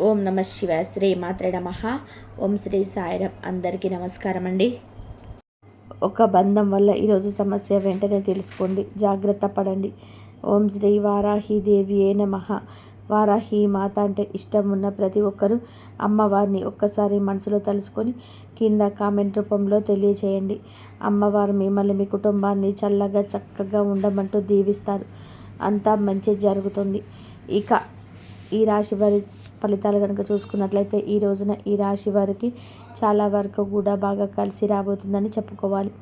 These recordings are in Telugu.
ఓం నమ శివాయ శ్రీ మాత్ర నమ. ఓం శ్రీ సాయిరం అందరికీ నమస్కారం అండి. ఒక బంధం వల్ల ఈరోజు సమస్య వెంటనే తెలుసుకోండి. జాగ్రత్త పడండి. ఓం శ్రీ వారాహి దేవి ఏ నమ. వారాహి మాత అంటే ఇష్టం ఉన్న ప్రతి ఒక్కరూ అమ్మవారిని ఒక్కసారి మనసులో తలుసుకొని కింద కామెంట్ రూపంలో తెలియచేయండి. అమ్మవారు మిమ్మల్ని మీ కుటుంబాన్ని చల్లగా చక్కగా ఉండమంటూ దీవిస్తారు. అంతా మంచి జరుగుతుంది. ఇక ఈ రాశి వారి ఫలితాలు కనుక చూసుకున్నట్లయితే ఈ రోజున ఈ రాశి వారికి చాలా వరకు కూడా బాగా కలిసి రాబోతుందని చెప్పుకోవాలి.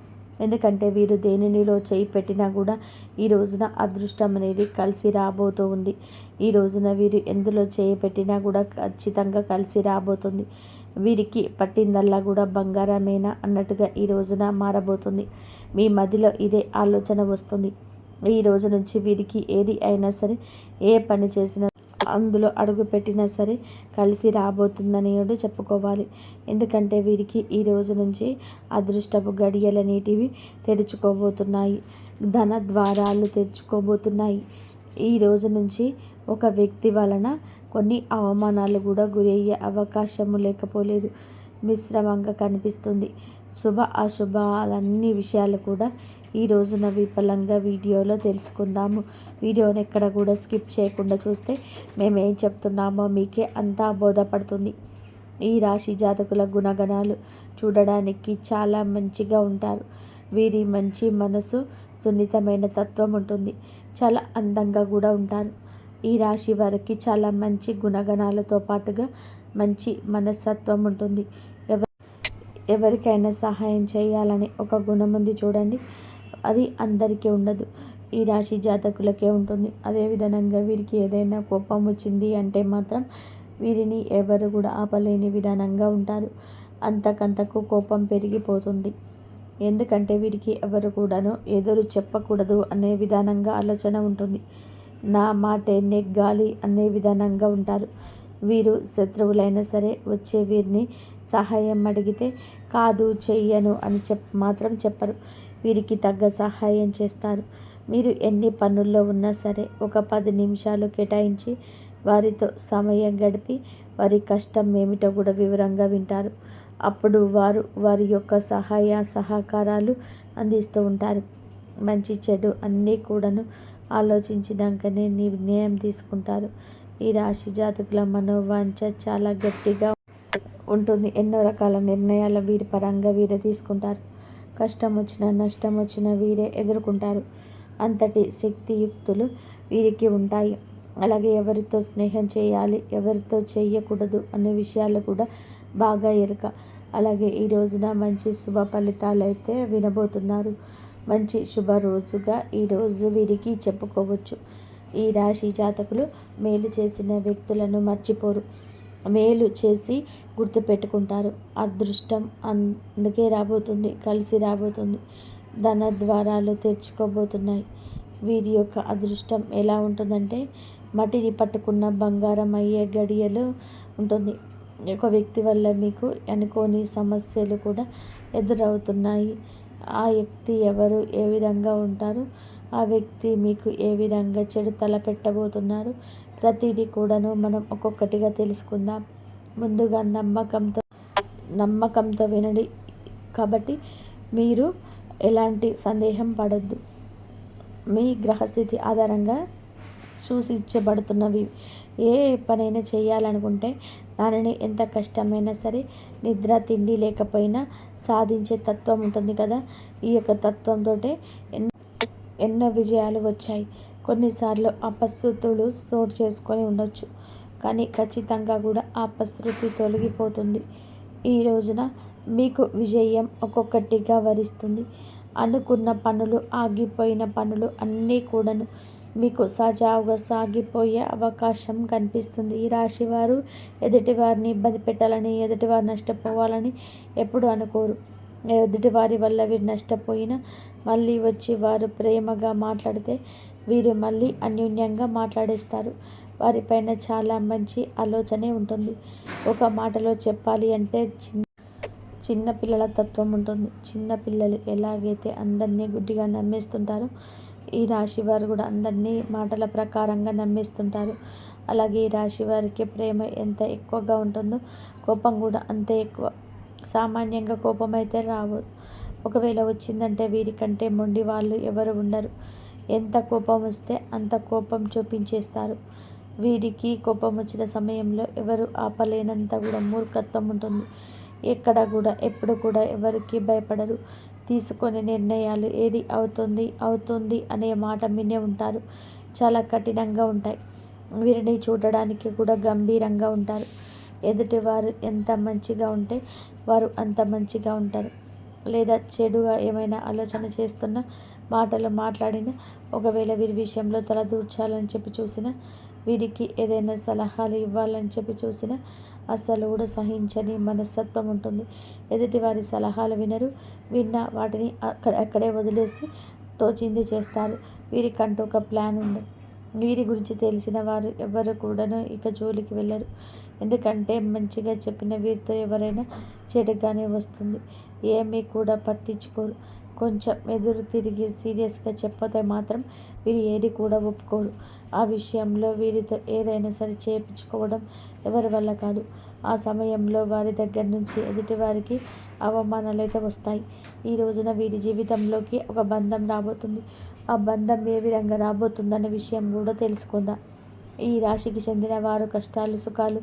ఎందుకంటే వీరు దేనినిలో చేయి పెట్టినా కూడా ఈ రోజున అదృష్టం అనేది కలిసి రాబోతూ ఉంది. ఈ రోజున వీరు ఎందులో చేయి పెట్టినా కూడా ఖచ్చితంగా కలిసి రాబోతుంది. వీరికి పట్టిందల్లా కూడా బంగారమేనా అన్నట్టుగా ఈ రోజున మారబోతుంది. మీ మదిలో ఇదే ఆలోచన వస్తుంది. ఈ రోజు నుంచి వీరికి ఏది అయినా సరే ఏ పని చేసినా అందులో అడుగుపెట్టినా సరే కలిసి రాబోతుందని కూడా చెప్పుకోవాలి. ఎందుకంటే వీరికి ఈ రోజు నుంచి అదృష్టపు గడియలనేటివి తెరుచుకోబోతున్నాయి. ధన ద్వారాలు తెరుచుకోబోతున్నాయి. ఈ రోజు నుంచి ఒక వ్యక్తి వలన కొన్ని అవమానాలు కూడా గురయ్యే అవకాశము లేకపోలేదు. మిశ్రమంగా కనిపిస్తుంది. శుభ అశుభాలన్నీ విషయాలు కూడా ఈ రోజున విఫలంగా వీడియోలో తెలుసుకుందాము. వీడియోని ఎక్కడ కూడా స్కిప్ చేయకుండా చూస్తే మేము ఏం చెప్తున్నామో మీకే అంతా బోధపడుతుంది. ఈ రాశి జాతకుల గుణగణాలు చూడడానికి చాలా మంచిగా ఉంటారు. వీరి మంచి మనసు సున్నితమైన తత్వం ఉంటుంది. చాలా అందంగా కూడా ఉంటారు. ఈ రాశి వారికి చాలా మంచి గుణగణాలతో పాటుగా మంచి మనస్తత్వం ఉంటుంది. ఎవరికైనా సహాయం చేయాలని ఒక గుణం ఉంది చూడండి. అది అందరికీ ఉండదు. ఈ రాశి జాతకులకే ఉంటుంది. అదేవిధంగా వీరికి ఏదైనా కోపం వచ్చింది అంటే మాత్రం వీరిని ఎవరు కూడా ఆపలేని విధానంగా ఉంటారు. అంతకంతకు కోపం పెరిగిపోతుంది. ఎందుకంటే వీరికి ఎవరు కూడాను ఎదురు చెప్పకూడదు అనే విధానంగా ఆలోచన ఉంటుంది. నా మాటే నెగ్గాలి అనే విధానంగా ఉంటారు. వీరు శత్రువులైనా సరే వచ్చే వీరిని సహాయం అడిగితే కాదు చెయ్యను అని చెప్ మాత్రం చెప్పరు. వీరికి తగ్గ సహాయం చేస్తారు. మీరు ఎన్ని పనుల్లో ఉన్నా సరే ఒక పది నిమిషాలు కేటాయించి వారితో సమయం గడిపి వారి కష్టం ఏమిటో కూడా వివరంగా వింటారు. అప్పుడు వారు వారి యొక్క సహాయ సహకారాలు అందిస్తూ ఉంటారు. మంచి చెడు అన్నీ కూడాను ఆలోచించినాకనే నిర్ణయం తీసుకుంటారు. ఈ రాశి జాతకుల మనోవాంఛ చాలా గట్టిగా ఉంటుంది. ఎన్నో రకాల నిర్ణయాలు వీరి పరంగా వీరే తీసుకుంటారు. కష్టం వచ్చినా నష్టం వచ్చినా వీరే ఎదుర్కొంటారు. అంతటి శక్తియుక్తులు వీరికి ఉంటాయి. అలాగే ఎవరితో స్నేహం చేయాలి ఎవరితో చేయకూడదు అనే విషయాలు కూడా బాగా ఎరుక. అలాగే ఈ రోజున మంచి శుభ ఫలితాలు అయితే వినబోతున్నారు. మంచి శుభ రోజుగా ఈరోజు వీరికి చెప్పుకోవచ్చు. ఈ రాశి జాతకులు మేలు చేసిన వ్యక్తులను మర్చిపోరు. మేలు చేసి గుర్తుపెట్టుకుంటారు. అదృష్టం అందుకే రాబోతుంది కలిసి రాబోతుంది. ధన ద్వారాలు తెచ్చుకోబోతున్నాయి వీరి యొక్క అదృష్టం ఎలా ఉంటుందంటే మట్టిని పట్టుకున్న బంగారం అయ్యే గడియలు ఉంటుంది. ఒక వ్యక్తి వల్ల మీకు అనుకోని సమస్యలు కూడా ఎదురవుతున్నాయి. ఆ వ్యక్తి ఎవరు ఏ విధంగా ఉంటారు ఆ వ్యక్తి మీకు ఏ విధంగా చెడు తలపెట్టబోతున్నారు ప్రతిదీ కూడాను మనం ఒక్కొక్కటిగా తెలుసుకుందాం. ముందుగా నమ్మకంతో నమ్మకంతో వినండి. కాబట్టి మీరు ఎలాంటి సందేహం పడద్దు. మీ గ్రహస్థితి ఆధారంగా సూచించబడుతున్నవి. ఏ పనైనా చేయాలనుకుంటే దానిని ఎంత కష్టమైనా సరే నిద్ర తిండి లేకపోయినా సాధించే తత్వం ఉంటుంది కదా. ఈ యొక్క తత్వంతో ఎన్నో విజయాలు వచ్చాయి. కొన్నిసార్లు అపశృతులు చోటు చేసుకొని ఉండొచ్చు. కానీ ఖచ్చితంగా కూడా ఆ అపశృతి తొలగిపోతుంది. ఈ రోజున మీకు విజయం ఒక్కొక్కటిగా వరిస్తుంది. అనుకున్న పనులు ఆగిపోయిన పనులు అన్నీ కూడాను మీకు సజావుగా సాగిపోయే అవకాశం కనిపిస్తుంది. ఈ రాశి వారు ఎదుటివారిని ఇబ్బంది పెట్టాలని ఎదుటివారు నష్టపోవాలని ఎప్పుడు అనుకోరు. ఎదుటివారి వల్ల వీరు నష్టపోయినా మళ్ళీ వచ్చి వారు ప్రేమగా మాట్లాడితే వీరు మళ్ళీ అన్యోన్యంగా మాట్లాడేస్తారు. వారిపైన చాలా మంచి ఆలోచనే ఉంటుంది. ఒక మాటలో చెప్పాలి అంటే చిన్న చిన్నపిల్లల తత్వం ఉంటుంది. చిన్నపిల్లలు ఎలాగైతే అందరినీ గుడ్డిగా నమ్మేస్తుంటారో ఈ రాశి వారు కూడా అందరినీ మాటల ప్రకారంగా నమ్మేస్తుంటారు. అలాగే ఈ రాశి వారికి ప్రేమ ఎంత ఎక్కువగా ఉంటుందో కోపం కూడా అంతే ఎక్కువ. సామాన్యంగా కోపం అయితే రావు. ఒకవేళ వచ్చిందంటే వీరికంటే మొండి వాళ్ళు ఎవరు ఉండరు. ఎంత కోపం వస్తే అంత కోపం చూపించేస్తారు. వీరికి కోపం వచ్చిన సమయంలో ఎవరు ఆపలేనంత కూడా మూర్ఖత్వం ఉంటుంది. ఎక్కడ కూడా ఎప్పుడు కూడా ఎవరికి భయపడరు. తీసుకునే నిర్ణయాలు ఏది అవుతుంది అవుతుంది అనే మాట వినే ఉంటారు. చాలా కఠినంగా ఉంటాయి. వీరిని చూడడానికి కూడా గంభీరంగా ఉంటారు. ఎదుటివారు ఎంత మంచిగా ఉంటే వారు అంత మంచిగా ఉంటారు. లేదా చెడుగా ఏమైనా ఆలోచన చేస్తున్న మాటలు మాట్లాడిన ఒకవేళ వీరి విషయంలో తలదూర్చాలని చెప్పి చూసినా వీరికి ఏదైనా సలహాలు ఇవ్వాలని చెప్పి చూసినా అస్సలు కూడా సహించని మనస్తత్వం ఉంటుంది. ఎదుటి వారి సలహాలు వినరు విన్న వాటిని అక్కడ అక్కడే వదిలేసి తోచింది చేస్తారు. వీరికంటూ ఒక ప్లాన్ ఉండదు వీరి గురించి తెలిసిన వారు ఎవరు కూడాను ఇక జోలికి వెళ్ళరు. ఎందుకంటే మంచిగా చెప్పిన వీరితో ఎవరైనా చెడుగానే వస్తుంది. ఏమీ కూడా పట్టించుకోరు. కొంచెం ఎదురు తిరిగి సీరియస్గా చెప్పతే మాత్రం వీరు ఏది కూడా ఒప్పుకోరు. ఆ విషయంలో వీరితో ఏదైనా సరే చేయించుకోవడం ఎవరి వల్ల కాదు. ఆ సమయంలో వారి దగ్గర నుంచి ఎదుటి వారికి అవమానాలు అయితే వస్తాయి. ఈ రోజున వీరి జీవితంలోకి ఒక బంధం రాబోతుంది. ఆ బంధం ఏ విధంగా రాబోతుందన్న విషయం కూడా తెలుసుకుందాం. ఈ రాశికి చెందిన వారు కష్టాలు సుఖాలు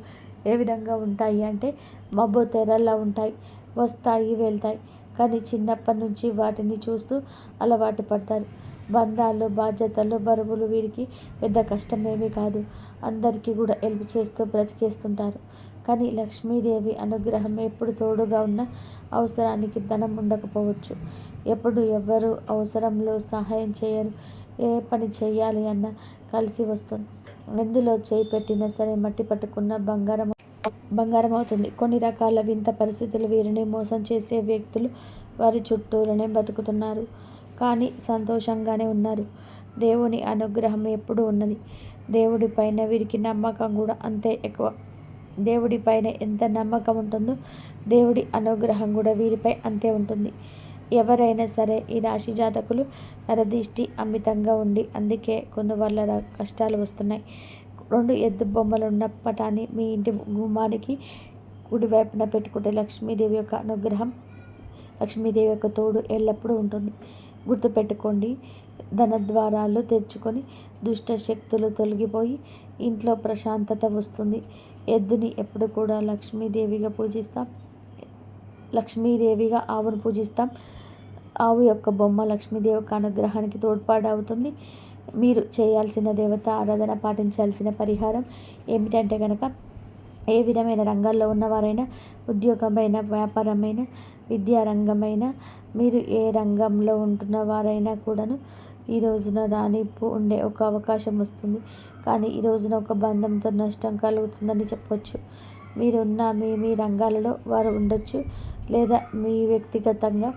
ఏ విధంగా ఉంటాయి అంటే మబ్బు తెరల్లా ఉంటాయి వస్తాయి వెళ్తాయి. కానీ చిన్నప్పటి నుంచి వాటిని చూస్తూ అలవాటు పడ్డారు. బంధాలు బాధ్యతలు బరువులు వీరికి పెద్ద కష్టమేమీ కాదు. అందరికీ కూడా హెల్ప్ చేస్తూ బ్రతికేస్తుంటారు. కానీ లక్ష్మీదేవి అనుగ్రహం ఎప్పుడు తోడుగా ఉన్న అవసరానికి ధనం ఉండకపోవచ్చు. ఎప్పుడు ఎవరు అవసరంలో సహాయం చేయరు. ఏ పని చేయాలి అన్న కలిసి వస్తుంది. ఎందులో చేయి పెట్టినా సరే మట్టి పట్టుకున్న బంగారం బంగారం అవుతుంది కొన్ని రకాల వింత పరిస్థితులు వీరిని మోసం చేసే వ్యక్తులు వారి చుట్టూలోనే బతుకుతున్నారు. కానీ సంతోషంగానే ఉన్నారు. దేవుని అనుగ్రహం ఎప్పుడూ ఉన్నది. దేవుడి పైన వీరికి నమ్మకం కూడా అంతే ఎక్కువ. దేవుడి పైన ఎంత నమ్మకం ఉంటుందో దేవుడి అనుగ్రహం కూడా వీరిపై అంతే ఉంటుంది. ఎవరైనా సరే ఈ రాశి జాతకులు నరదిష్టి అమితంగా ఉండి అందుకే కొందరు కష్టాలు వస్తున్నాయి. రెండు ఎద్దు బొమ్మలు ఉన్నప్పటాన్ని మీ ఇంటి గుమ్మానికి కుడివైపున పెట్టుకుంటే లక్ష్మీదేవి యొక్క అనుగ్రహం లక్ష్మీదేవి యొక్క తోడు ఎల్లప్పుడూ ఉంటుంది. గుర్తుపెట్టుకోండి ధనద్వారాలు తెరుచుకొని దుష్ట శక్తులు తొలగిపోయి ఇంట్లో ప్రశాంతత వస్తుంది. ఎద్దుని ఎప్పుడు కూడా లక్ష్మీదేవిగా పూజిస్తాం. లక్ష్మీదేవిగా ఆవును పూజిస్తాం. ఆవు యొక్క బొమ్మ లక్ష్మీదేవి యొక్క అనుగ్రహానికి తోడ్పాటు అవుతుంది. మీరు చేయాల్సిన దేవత ఆరాధన పాటించాల్సిన పరిహారం ఏమిటంటే కనుక ఏ విధమైన రంగాల్లో ఉన్నవారైనా ఉద్యోగమైన వ్యాపారమైన విద్యారంగమైన మీరు ఏ రంగంలో ఉంటున్న వారైనా కూడాను ఈ రోజున రానిప్పు ఉండే ఒక అవకాశం వస్తుంది. కానీ ఈ రోజున ఒక బంధంతో నష్టం కలుగుతుందని చెప్పొచ్చు. మీరున్న మీ మీ రంగాలలో వారు ఉండొచ్చు. లేదా మీ వ్యక్తిగతంగా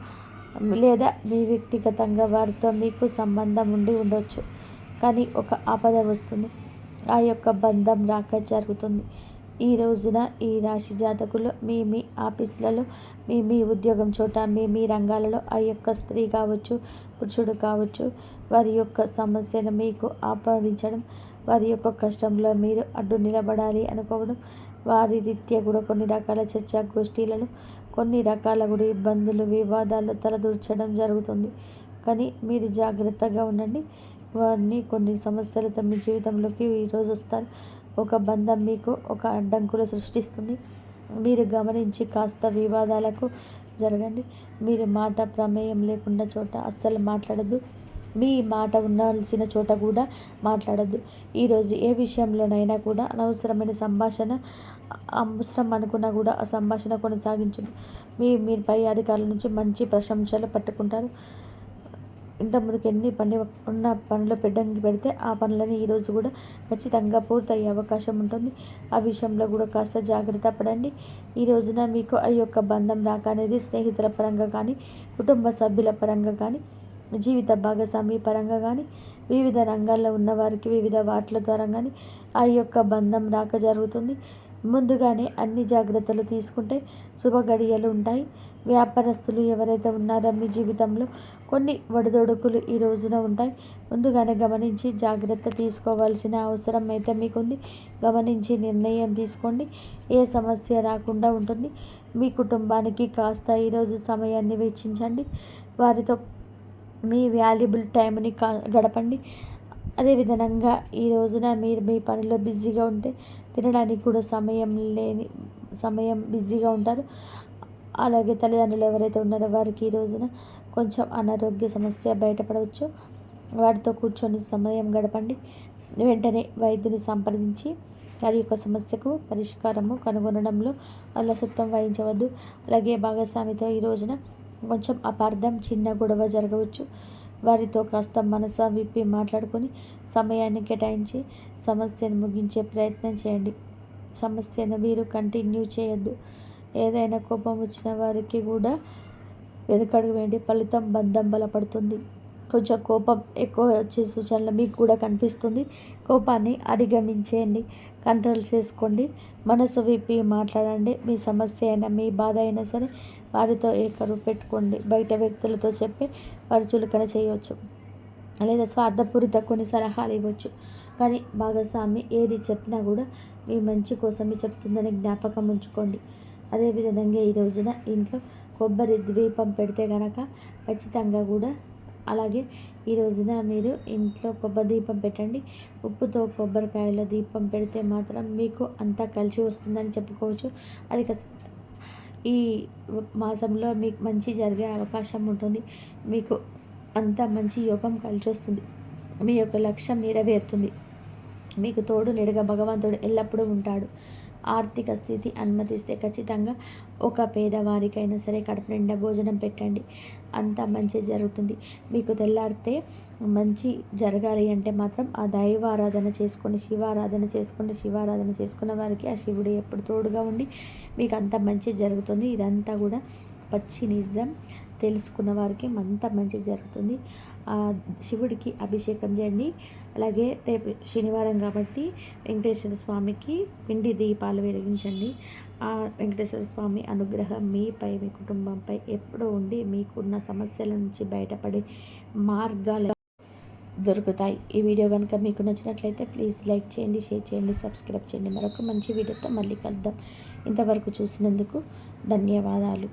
లేదా మీ వ్యక్తిగతంగా వారితో మీకు సంబంధం ఉండి ఉండొచ్చు. కానీ ఒక ఆపద వస్తుంది. ఆ యొక్క బంధం రాక జరుగుతుంది. ఈ రోజున ఈ రాశి జాతకులు మీ మీ ఆఫీసులలో మీ మీ ఉద్యోగం చోట మీ మీ రంగాలలో ఆ యొక్క స్త్రీ కావచ్చు పురుషుడు కావచ్చు వారి యొక్క సమస్యను మీకు ఆపాదించడం వారి యొక్క కష్టంలో మీరు అడ్డు నిలబడాలి అనుకోవడం వారి రీత్యా కూడా కొన్ని రకాల చర్చా గోష్ఠీలలో కొన్ని రకాల కూడా ఇబ్బందులు వివాదాలు తలదూర్చడం జరుగుతుంది. కానీ మీరు జాగ్రత్తగా ఉండండి. వారిని కొన్ని సమస్యలతో మీ జీవితంలోకి ఈరోజు వస్తారు ఒక బంధం మీకు ఒక అడ్డంకులు సృష్టిస్తుంది. మీరు గమనించి కాస్త వివాదాలకు జరగండి. మీరు మాట ప్రమేయం లేకుండా చోట అస్సలు మాట్లాడద్దు. మీ మాట ఉండాల్సిన చోట కూడా మాట్లాడద్దు. ఈరోజు ఏ విషయంలోనైనా కూడా అనవసరమైన సంభాషణ అవసరం అనుకున్నా కూడా ఆ సంభాషణ కొనసాగించండి మీ మీ పై అధికారుల నుంచి మంచి ప్రశంసలు పట్టుకుంటారు. ఇంతకుముందుకు ఎన్ని పని ఉన్న పనులు పెట్టడానికి పెడితే ఆ పనులని ఈరోజు కూడా ఖచ్చితంగా పూర్తయ్యే అవకాశం ఉంటుంది. ఆ విషయంలో కూడా కాస్త జాగ్రత్త పడండి. ఈ రోజున మీకు ఆ యొక్క బంధం రాక అనేది స్నేహితుల పరంగా కానీ కుటుంబ సభ్యుల పరంగా కానీ జీవిత భాగస్వామి పరంగా కానీ వివిధ రంగాల్లో ఉన్నవారికి వివిధ వాటిల ద్వారా కానీ ఆ యొక్క బంధం రాక జరుగుతుంది. ముందుగానే అన్ని జాగ్రత్తలు తీసుకుంటే శుభ గడియలు ఉంటాయి. వ్యాపారస్తులు ఎవరైతే ఉన్నారో మీ జీవితంలో కొన్ని ఒడిదొడుకులు ఈ రోజున ఉంటాయి. ముందుగానే గమనించి జాగ్రత్త తీసుకోవాల్సిన అవసరం అయితే మీకుంది. గమనించి నిర్ణయం తీసుకోండి. ఏ సమస్య రాకుండా ఉంటుంది. మీ కుటుంబానికి కాస్త ఈరోజు సమయాన్ని వెచ్చించండి. వారితో మీ వాల్యుబుల్ టైంని కా గడపండి. అదేవిధంగా ఈ రోజున మీరు మీ పనిలో బిజీగా ఉంటే తినడానికి కూడా సమయం లేని సమయం బిజీగా ఉంటారు. అలాగే తల్లిదండ్రులు ఎవరైతే ఉన్నారో వారికి ఈ రోజున కొంచెం అనారోగ్య సమస్య బయటపడవచ్చు. వాటితో కూర్చొని సమయం గడపండి. వెంటనే వైద్యుని సంప్రదించి వారి యొక్క సమస్యకు పరిష్కారము కనుగొనడంలో అలసత్వం వహించవద్దు. అలాగే భాగస్వామితో ఈ రోజున కొంచెం అపార్థం చిన్న గొడవ జరగవచ్చు. వారితో కాస్త మనస విప్పి మాట్లాడుకొని సమయాన్ని కేటాయించి సమస్యను ముగించే ప్రయత్నం చేయండి. సమస్యను మీరు కంటిన్యూ చేయొద్దు. ఏదైనా కోపం వచ్చిన వారికి కూడా వెనుకడుగు వేయండి. ఫలితం బంధం బలపడుతుంది. కొంచెం కోపం ఎక్కువ వచ్చే సూచనలు మీకు కూడా కనిపిస్తుంది. కోపాన్ని అధిగమించేయండి. కంట్రోల్ చేసుకోండి. మనసు విప్పి మాట్లాడండి. మీ సమస్య అయినా మీ బాధ అయినా సరే వారితో ఏకరు పెట్టుకోండి. బయట వ్యక్తులతో చెప్పి వారు చులకన చేయవచ్చు లేదా స్వార్థపూరిత కొన్ని సలహాలు ఇవ్వచ్చు. కానీ భాగస్వామి ఏది చెప్పినా కూడా మీ మంచి కోసమే చెప్తుందని జ్ఞాపకం ఉంచుకోండి. అదేవిధంగా ఈ రోజున ఇంట్లో కొబ్బరి ద్వీపం పెడితే కనుక ఖచ్చితంగా కూడా అలాగే ఈ రోజున మీరు ఇంట్లో కొబ్బరి దీపం పెట్టండి. ఉప్పుతో కొబ్బరికాయల దీపం పెడితే మాత్రం మీకు అంతా కలిసి వస్తుందని చెప్పుకోవచ్చు. అది ఈ మాసంలో మీకు మంచి జరిగే అవకాశం ఉంటుంది. మీకు అంత మంచి యోగం కలిసి వస్తుంది. మీ యొక్క లక్ష్యం నెరవేరుతుంది. మీకు తోడు నెడగా భగవంతుడు ఎల్లప్పుడూ ఉంటాడు. ఆర్థిక స్థితి అనుమతిస్తే ఖచ్చితంగా ఒక పేదవారికైనా సరే కడుపు నిండా భోజనం పెట్టండి. అంతా మంచి జరుగుతుంది. మీకు తెల్లారితే మంచి జరగాలి అంటే మాత్రం ఆ దైవారాధన చేసుకొని శివారాధన చేసుకుని శివారాధన చేసుకున్న వారికి ఆ శివుడు ఎప్పుడు తోడుగా ఉండి మీకు అంత మంచి జరుగుతుంది. ఇదంతా కూడా పచ్చి నిజం తెలుసుకున్న వారికి అంత మంచి జరుగుతుంది. శివుడికి అభిషేకం చేయండి. అలాగే రేపు శనివారం కాబట్టి వెంకటేశ్వర స్వామికి పిండి దీపాలు వెలిగించండి. ఆ వెంకటేశ్వర స్వామి అనుగ్రహం మీపై మీ కుటుంబంపై ఎప్పుడూ ఉండి మీకున్న సమస్యల నుంచి బయటపడే మార్గాలు దొరుకుతాయి. ఈ వీడియో కనుక మీకు నచ్చినట్లయితే ప్లీజ్ లైక్ చేయండి షేర్ చేయండి సబ్స్క్రైబ్ చేయండి. మరొక మంచి వీడియోతో మళ్ళీ కలుద్దాం. ఇంతవరకు చూసినందుకు ధన్యవాదాలు.